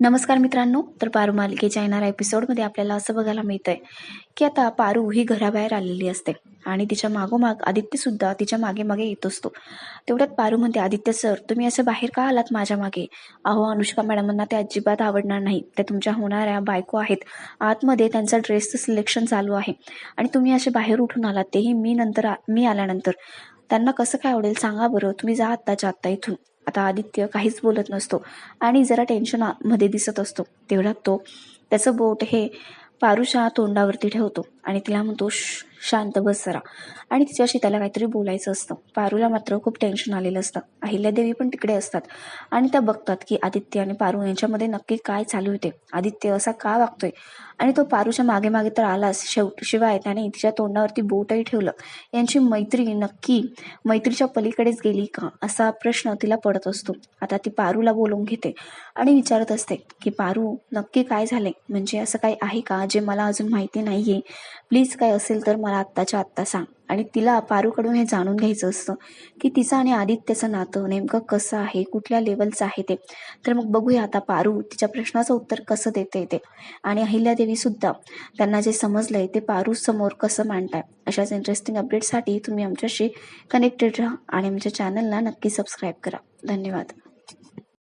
नमस्कार मित्रांनो तर पारू मालिकेच्या येणाऱ्या एपिसोडमध्ये आपल्याला असं बघायला मिळतंय की आता पारू ही घराबाहेर आलेली असते आणि तिच्या मागोमाग आदित्य सुद्धा तिच्यामागे मागे येत असतो. तेवढ्यात पारू म्हणते आदित्य सर तुम्ही असे बाहेर का आलात माझ्या मागे? अहो अनुष्का मॅडमांना ते अजिबात आवडणार नाही. त्या तुमच्या होणाऱ्या बायको आहेत. आतमध्ये त्यांचा ड्रेसचं सिलेक्शन चालू आहे. आणि तुम्ही असे बाहेर उठून आलात तेही मी नंतर आ- मी आल्यानंतर. त्यांना कसं काय आवडेल सांगा बरं. तुम्ही जा आत्ताच्या आत्ता इथून. आता आदित्य काहीच बोलत नसतो आणि जरा टेन्शनमध्ये दिसत असतो. तेवढ्यात तो त्याचं बोट हे पारुषा तोंडावरती ठेवतो आणि तिला म्हणतो श शांत बस जरा. आणि तिच्याशी त्याला काहीतरी बोलायचं असतं. पारूला मात्र खूप टेन्शन आलेलं असतं. अहिल्यादेवी पण तिकडे असतात. आणि त्या बघतात की आदित्य आणि पारू यांच्यामध्ये नक्की काय चालू होते आदित्य असा का वागतोय? आणि तो पारूच्या मागे मागे तर आलाच. शेव शिवाय त्याने तिच्या तोंडावरती बोटही ठेवलं. यांची मैत्री नक्की मैत्रीच्या पलीकडेच गेली का? असा प्रश्न तिला पडत असतो. आता ती पारूला बोलवून घेते. आणि विचारत असते की पारू नक्की काय झाले म्हणजे असं काही आहे का? जे मला अजून माहिती नाहीये. प्लीज काय असेल तर मला आत्ताच्या आत्ता सांग. आणि तिला पारूकडून हे जाणून घ्यायचं असतं की तिचं आणि आदित्यचं नातं नेमकं कसं आहे कुठल्या लेवलचं आहे ते. तर मग बघूया आता पारू तिच्या प्रश्नाचं उत्तर कसं देते ते. आणि अहिल्यादेवी सुद्धा त्यांना जे समजलंय ते पारू समोर कसं मांडताय. अशाच इंटरेस्टिंग अपडेटसाठी तुम्ही आमच्याशी कनेक्टेड राहा आणि आमच्या चॅनलला नक्की सबस्क्राईब करा. धन्यवाद.